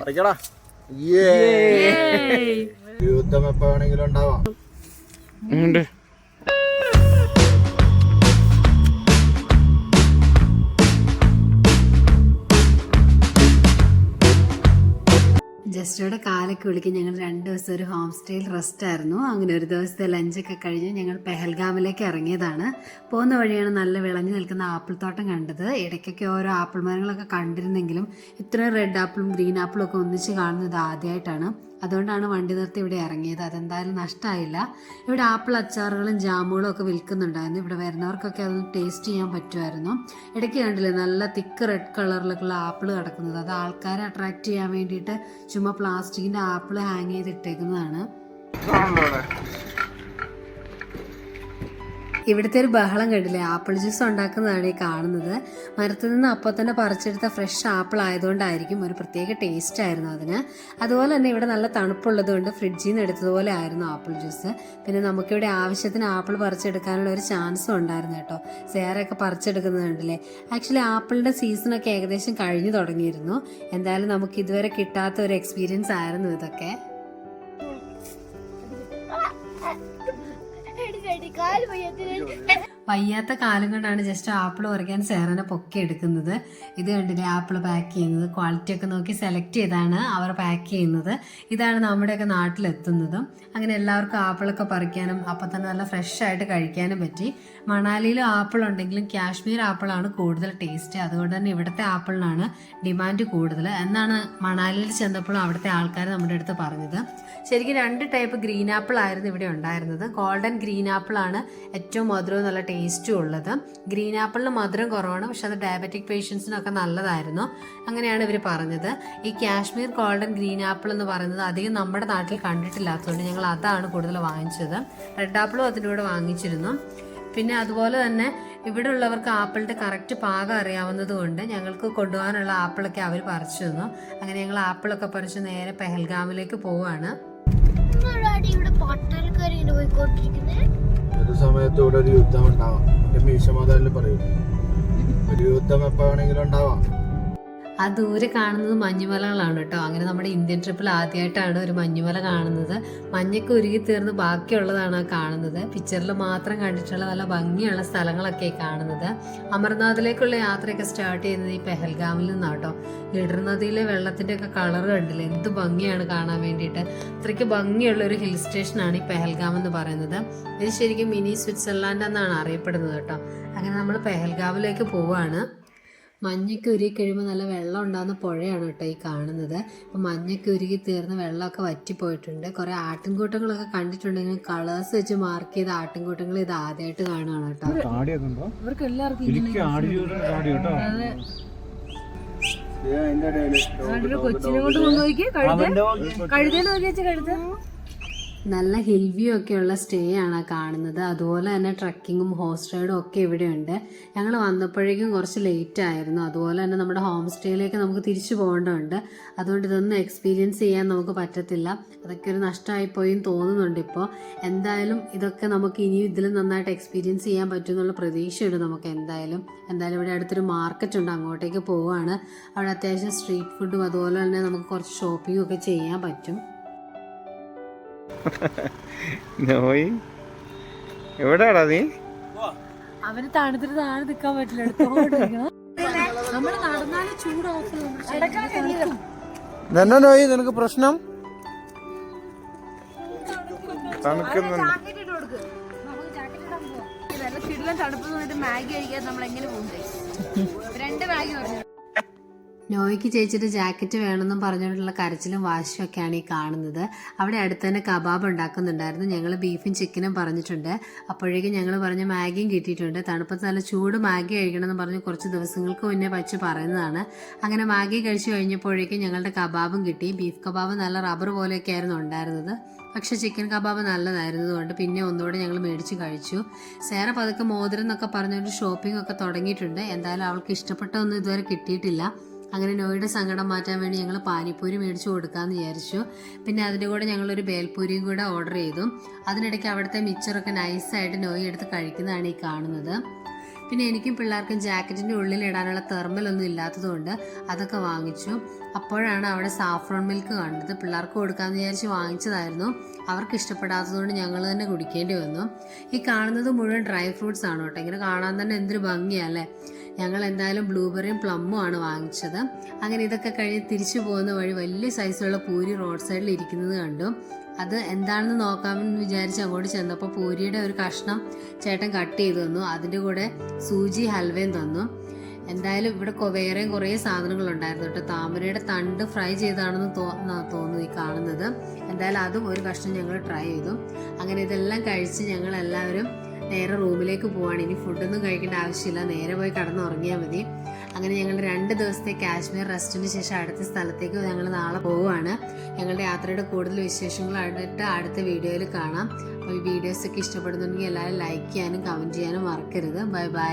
പറിക്കടാ. യുദ്ധം എപ്പോ വേണമെങ്കിലും ഉണ്ടാവാം. ജസ്റ്റോടെ കാലൊക്കെ വിളിക്കും. ഞങ്ങൾ രണ്ട് ദിവസം ഒരു ഹോം സ്റ്റേയിൽ റെസ്റ്റ് ആയിരുന്നു. അങ്ങനെ ഒരു ദിവസത്തെ ലഞ്ചൊക്കെ കഴിഞ്ഞ് ഞങ്ങൾ പെഹൽഗാമിലേക്ക് ഇറങ്ങിയതാണ്. പോകുന്ന വഴിയാണ് നല്ല വിളഞ്ഞു നിൽക്കുന്ന ആപ്പിൾ തോട്ടം കണ്ടത്. ഇടയ്ക്കൊക്കെ ഓരോ ആപ്പിൾ മരങ്ങളൊക്കെ കണ്ടിരുന്നെങ്കിലും ഇത്രയും റെഡ് ആപ്പിളും ഗ്രീൻ ആപ്പിളും ഒക്കെ ഒന്നിച്ച് കാണുന്നത് ആദ്യമായിട്ടാണ്. അതുകൊണ്ടാണ് വണ്ടി നിർത്തി ഇവിടെ ഇറങ്ങിയത്. അതെന്തായാലും നഷ്ടമായില്ല ഇവിടെ ആപ്പിൾ അച്ചാറുകളും ജാമുകളും ഒക്കെ വിൽക്കുന്നുണ്ടായിരുന്നു. ഇവിടെ വരുന്നവർക്കൊക്കെ അതൊന്ന് ടേസ്റ്റ് ചെയ്യാൻ പറ്റുമായിരുന്നു. ഇടയ്ക്ക് കണ്ടില്ലേ നല്ല തിക്ക് റെഡ് കളറിലൊക്കെയുള്ള ആപ്പിൾ കിടക്കുന്നത്. അത് ആൾക്കാരെ അട്രാക്ട് ചെയ്യാൻ വേണ്ടിയിട്ട് ചുമ്മാ പ്ലാസ്റ്റിക്കിന്റെ ആപ്പിൾ ഹാങ് ചെയ്തിട്ടേക്കുന്നതാണ്. ഇവിടുത്തെ ഒരു ബഹളം കണ്ടില്ലേ ആപ്പിൾ ജ്യൂസ് ഉണ്ടാക്കുന്നതാണ് ഈ കാണുന്നത്. മരത്തിൽ നിന്ന് അപ്പോൾ തന്നെ പറിച്ചെടുത്ത ഫ്രഷ് ആപ്പിൾ ആയതുകൊണ്ടായിരിക്കും ഒരു പ്രത്യേക ടേസ്റ്റ് ആയിരുന്നു അതിന്. അതുപോലെ തന്നെ ഇവിടെ നല്ല തണുപ്പുള്ളത് കൊണ്ട് ഫ്രിഡ്ജിൽ നിന്ന് എടുത്തതുപോലെ ആയിരുന്നു ആപ്പിൾ ജ്യൂസ്. പിന്നെ നമുക്കിവിടെ ആവശ്യത്തിന് ആപ്പിൾ പറിച്ചെടുക്കാനുള്ള ഒരു ചാൻസും ഉണ്ടായിരുന്നു കേട്ടോ. സേറൊക്കെ പറിച്ചെടുക്കുന്നത് കണ്ടില്ലേ? ആക്ച്വലി ആപ്പിളിന്റെ സീസണൊക്കെ ഏകദേശം കഴിഞ്ഞു തുടങ്ങിയിരുന്നു. എന്തായാലും നമുക്ക് ഇതുവരെ കിട്ടാത്ത ഒരു എക്സ്പീരിയൻസ് ആയിരുന്നു ഇതൊക്കെ. അടിച്ചടി കാൽ പയ്യത്തിന് വയ്യാത്ത കാലം കൊണ്ടാണ് ജസ്റ്റ് ആപ്പിൾ പറിക്കാൻ സേറനെ പൊക്കി എടുക്കുന്നത്. ഇത് കണ്ടില്ലേ ആപ്പിൾ പാക്ക് ചെയ്യുന്നത്. ക്വാളിറ്റി ഒക്കെ നോക്കി സെലക്ട് ചെയ്താണ് അവർ പാക്ക് ചെയ്യുന്നത്. ഇതാണ് നമ്മുടെയൊക്കെ നാട്ടിലെത്തുന്നതും. അങ്ങനെ എല്ലാവർക്കും ആപ്പിളൊക്കെ പറിക്കാനും അപ്പം തന്നെ നല്ല ഫ്രഷ് ആയിട്ട് കഴിക്കാനും പറ്റി. മണാലിയിലും ആപ്പിൾ ഉണ്ടെങ്കിലും കാശ്മീർ ആപ്പിളാണ് കൂടുതൽ ടേസ്റ്റ് അതുകൊണ്ട് തന്നെ ഇവിടുത്തെ ആപ്പിളിനാണ് ഡിമാൻഡ് കൂടുതൽ. എന്നാണ് മണാലിയിൽ ചെന്നപ്പോഴും അവിടുത്തെ ആൾക്കാർ നമ്മുടെ അടുത്ത് പറഞ്ഞത്. ശരിക്കും രണ്ട് ടൈപ്പ് ഗ്രീൻ ആപ്പിൾ ആയിരുന്നു ഇവിടെ ഉണ്ടായിരുന്നത്. ഗോൾഡൻ ഗ്രീൻ ആപ്പിളാണ് ഏറ്റവും മധുരവും നല്ല ടേസ്റ്റും ഉള്ളത്. ഗ്രീൻ ആപ്പിളിന് മധുരം കുറവാണ്. പക്ഷെ അത് ഡയബറ്റിക് പേഷ്യൻസിനൊക്കെ നല്ലതായിരുന്നു. അങ്ങനെയാണ് ഇവർ പറഞ്ഞത്. ഈ കാശ്മീർ ഗോൾഡൻ ഗ്രീൻ ആപ്പിൾ എന്ന് പറയുന്നത് അധികം നമ്മുടെ നാട്ടിൽ കണ്ടിട്ടില്ലാത്തതുകൊണ്ട് ഞങ്ങൾ അതാണ് കൂടുതൽ വാങ്ങിച്ചത്. റെഡ് ആപ്പിളും അതിന്റെ കൂടെ വാങ്ങിച്ചിരുന്നു. പിന്നെ അതുപോലെ തന്നെ ഇവിടെ ഉള്ളവർക്ക് ആപ്പിളിന്റെ കറക്റ്റ് പാകം അറിയാവുന്നത് കൊണ്ട് ഞങ്ങൾക്ക് കൊണ്ടുപോകാനുള്ള ആപ്പിളൊക്കെ അവർ പറിച്ചു തന്നു. അങ്ങനെ ഞങ്ങൾ ആപ്പിളൊക്കെ പറിച്ച് നേരെ പെഹൽഗാമിലേക്ക് പോവുകയാണ് ഇവിടെ ഇങ്ങനെ പോയിക്കൊണ്ടിരിക്കുന്നത് ഒരു സമയത്തും ഇവിടെ ഒരു യുദ്ധം ഉണ്ടാവാം. എന്റെ മീശമാതാവിൽ പറയും. ഒരു യുദ്ധം എപ്പോ വേണമെങ്കിലും ഉണ്ടാവാം. ആ ദൂരെ കാണുന്നത് മഞ്ഞുമലകളാണ് കേട്ടോ. അങ്ങനെ നമ്മുടെ ഇന്ത്യൻ ട്രിപ്പിൽ ആദ്യമായിട്ടാണ് ഒരു മഞ്ഞുമല കാണുന്നത്. മഞ്ഞൊക്കെ ഉരുകി തീർന്ന് ബാക്കിയുള്ളതാണ് ആ കാണുന്നത്. പിക്ചറിൽ മാത്രം കണ്ടിട്ടുള്ള നല്ല ഭംഗിയുള്ള സ്ഥലങ്ങളൊക്കെ കാണുന്നത്. അമർനാഥിലേക്കുള്ള യാത്രയൊക്കെ സ്റ്റാർട്ട് ചെയ്യുന്നത് ഈ പെഹൽഗാമിൽ നിന്നാണ് കേട്ടോ. ലിഡർ നദിയിലെ വെള്ളത്തിന്റെ ഒക്കെ കളർ കണ്ടില്ലേ? എന്ത് ഭംഗിയാണ് കാണാൻ വേണ്ടിയിട്ട്. അത്രയ്ക്ക് ഭംഗിയുള്ള ഒരു ഹിൽ സ്റ്റേഷനാണ് ഈ പെഹൽഗാം എന്ന് പറയുന്നത്. ഇത് ശരിക്കും മിനി സ്വിറ്റ്സർലാൻഡ് എന്നാണ് അറിയപ്പെടുന്നത് കേട്ടോ. അങ്ങനെ നമ്മൾ പെഹൽഗാമിലേക്ക് പോവുകയാണ് മഞ്ഞൊക്കെ ഉരുകി കഴിയുമ്പോൾ നല്ല വെള്ളം ഉണ്ടാകുന്ന പുഴയാണ് കേട്ടോ ഈ കാണുന്നത്. അപ്പം മഞ്ഞൊക്കെ ഉരുകി തീർന്ന് വെള്ളമൊക്കെ വറ്റിപ്പോയിട്ടുണ്ട്. കുറേ ആട്ടിൻകൂട്ടങ്ങളൊക്കെ കണ്ടിട്ടുണ്ടെങ്കിൽ കളേഴ്സ് വെച്ച് മാർക്ക് ചെയ്ത ആട്ടിൻകൂട്ടങ്ങൾ ഇത് ആദ്യമായിട്ട് കാണുകയാണ് കേട്ടോ. ഇവർക്ക് എല്ലാവർക്കും കൊച്ചിനെ കൊണ്ട് കൊണ്ടുപോയി കഴുത? കഴുതേന്ന് നോക്കിയാ കഴുത? നല്ല ഹിൽ വ്യൂ ഉള്ള സ്റ്റേ ആണ് കാണുന്നത്. അതുപോലെ തന്നെ ട്രക്കിങ്ങും ഹോസ് റൈഡും ഒക്കെ ഇവിടെയുണ്ട് ഞങ്ങൾ വന്നപ്പോഴേക്കും കുറച്ച് ലേറ്റ് ആയിരുന്നു. അതുപോലെ തന്നെ നമ്മുടെ ഹോം സ്റ്റേയിലേക്ക് നമുക്ക് തിരിച്ചു പോകേണ്ടതുണ്ട്. അതുകൊണ്ട് ഇതൊന്നും എക്സ്പീരിയൻസ് ചെയ്യാൻ നമുക്ക് പറ്റത്തില്ല. അതൊക്കെ ഒരു നഷ്ടമായിപ്പോയി തോന്നുന്നുണ്ട് ഇപ്പോൾ എന്തായാലും ഇതൊക്കെ നമുക്ക് ഇനിയും ഇതിലും നന്നായിട്ട് എക്സ്പീരിയൻസ് ചെയ്യാൻ പറ്റും എന്നുള്ള പ്രതീക്ഷയുണ്ട് നമുക്ക് എന്തായാലും. എന്തായാലും ഇവിടെ അടുത്തൊരു മാർക്കറ്റ് ഉണ്ട്. അങ്ങോട്ടേക്ക് പോവുകയാണ്. അവിടെ അത്യാവശ്യം സ്ട്രീറ്റ് ഫുഡും അതുപോലെ തന്നെ നമുക്ക് കുറച്ച് ഷോപ്പിംഗും ഒക്കെ ചെയ്യാൻ പറ്റും. നോയി എവിടെയാടാ നീ? അവന് തണുത്തിട്ട് താഴെ നിൽക്കാൻ പറ്റില്ല നമ്മൾ നടന്നാലും ചൂടാവും എന്നാ നോയി നിനക്ക് പ്രശ്നം? തണുക്കുന്നുണ്ട്. തണുപ്പ് മാഗി കഴിക്കാൻ നമ്മൾ എങ്ങനെ പോകും രണ്ട് മാഗി പറഞ്ഞു നോയ്ക്ക് ചേച്ചിയുടെ ജാക്കറ്റ് വേണമെന്നും പറഞ്ഞുകൊണ്ടുള്ള കരച്ചിലും വാശിയും ഒക്കെയാണ് ഈ കാണുന്നത്. അവിടെ അടുത്ത് തന്നെ കബാബ് ഉണ്ടാക്കുന്നുണ്ടായിരുന്നു. ഞങ്ങൾ ബീഫും ചിക്കനും പറഞ്ഞിട്ടുണ്ട്. അപ്പോഴേക്കും ഞങ്ങൾ പറഞ്ഞ മാഗിയും കിട്ടിയിട്ടുണ്ട്. തണുപ്പത്ത് നല്ല ചൂട് മാഗി കഴിക്കണമെന്ന് പറഞ്ഞ് കുറച്ച് ദിവസങ്ങൾക്ക് മുന്നേ വച്ച് പറയുന്നതാണ്. അങ്ങനെ മാഗി കഴിച്ചു കഴിഞ്ഞപ്പോഴേക്കും ഞങ്ങളുടെ കബാബും കിട്ടി. ബീഫ് കബാബ് നല്ല റബ്ബർ പോലെയൊക്കെ ആയിരുന്നു ഉണ്ടായിരുന്നത്. പക്ഷേ ചിക്കൻ കബാബ് നല്ലതായിരുന്നതുകൊണ്ട് പിന്നെ ഒന്നുകൂടെ ഞങ്ങൾ മേടിച്ച് കഴിച്ചു. സേറ പതുക്കെ മോതിരം എന്നൊക്കെ പറഞ്ഞുകൊണ്ട് ഷോപ്പിംഗ് ഒക്കെ തുടങ്ങിയിട്ടുണ്ട്. എന്തായാലും അവൾക്ക് ഇഷ്ടപ്പെട്ട ഒന്നും ഇതുവരെ കിട്ടിയിട്ടില്ല. അങ്ങനെ നോയുടെ സങ്കടം മാറ്റാൻ വേണ്ടി ഞങ്ങൾ പാനിപ്പൂരി മേടിച്ചു കൊടുക്കാമെന്ന് വിചാരിച്ചു. പിന്നെ അതിന്റെ കൂടെ ഞങ്ങളൊരു ബേൽപൂരിയും കൂടെ ഓർഡർ ചെയ്തു. അതിനിടയ്ക്ക് അവിടുത്തെ മിച്ചറൊക്കെ നൈസായിട്ട് നോയി എടുത്ത് കഴിക്കുന്നതാണ് ഈ കാണുന്നത്. പിന്നെ എനിക്കും പിള്ളേർക്കും ജാക്കറ്റിന്റെ ഉള്ളിൽ ഇടാനുള്ള തെർമലൊന്നും ഇല്ലാത്തതുകൊണ്ട് അതൊക്കെ വാങ്ങിച്ചു. അപ്പോഴാണ് അവിടെ സാഫ്രോൺ മിൽക്ക് കണ്ടത്. പിള്ളേർക്ക് കൊടുക്കാമെന്ന് വിചാരിച്ച് വാങ്ങിച്ചതായിരുന്നു. അവർക്ക് ഇഷ്ടപ്പെടാത്തതുകൊണ്ട് ഞങ്ങൾ തന്നെ കുടിക്കേണ്ടി വന്നു. ഈ കാണുന്നത് മുഴുവൻ ഡ്രൈ ഫ്രൂട്ട്സ് ആണ് കേട്ടോ. ഇങ്ങനെ കാണാൻ തന്നെ എന്തൊരു ഭംഗിയല്ലേ ഞങ്ങൾ എന്തായാലും ബ്ലൂബെറിയും പ്ലമ്മും ആണ് വാങ്ങിച്ചത്. അങ്ങനെ ഇതൊക്കെ കഴിഞ്ഞ് തിരിച്ചു പോകുന്ന വഴി വലിയ സൈസുള്ള പൂരി റോഡ് സൈഡിൽ ഇരിക്കുന്നത് കണ്ടു. അത് എന്താണെന്ന് നോക്കാമെന്ന് വിചാരിച്ച് അങ്ങോട്ട് ചെന്നപ്പോൾ പൂരിയുടെ ഒരു കഷ്ണം ചേട്ടൻ കട്ട് ചെയ്ത് തന്നു. അതിന്റെ കൂടെ സൂചി ഹൽവയും തന്നു. എന്തായാലും ഇവിടെ വേറെയും കുറേ സാധനങ്ങളുണ്ടായിരുന്നു കേട്ടോ. താമരയുടെ തണ്ട് ഫ്രൈ ചെയ്താണെന്ന് തോന്നുന്നു ഈ കാണുന്നത്. എന്തായാലും അതും ഒരു കഷ്ണം ഞങ്ങൾ ട്രൈ ചെയ്തു. അങ്ങനെ ഇതെല്ലാം കഴിച്ച് ഞങ്ങൾ എല്ലാവരും നേരെ റൂമിലേക്ക് പോവാണ്. ഇനി ഫുഡൊന്നും കഴിക്കേണ്ട ആവശ്യമില്ല. നേരെ പോയി കിടന്നുറങ്ങിയാൽ മതി. അങ്ങനെ ഞങ്ങൾ രണ്ട് ദിവസത്തെ കാശ്മീർ റെസ്റ്റിന് ശേഷം അടുത്ത സ്ഥലത്തേക്ക് ഞങ്ങൾ നാളെ പോവുകയാണ്. ഞങ്ങളുടെ യാത്രയുടെ കൂടുതൽ വിശേഷങ്ങളായിട്ട് അടുത്ത വീഡിയോയിൽ കാണാം. അപ്പോൾ ഈ വീഡിയോസൊക്കെ ഇഷ്ടപ്പെടുന്നുണ്ടെങ്കിൽ എല്ലാവരും ലൈക്ക് ചെയ്യാനും കമന്റ് ചെയ്യാനും മറക്കരുത്. Bye bye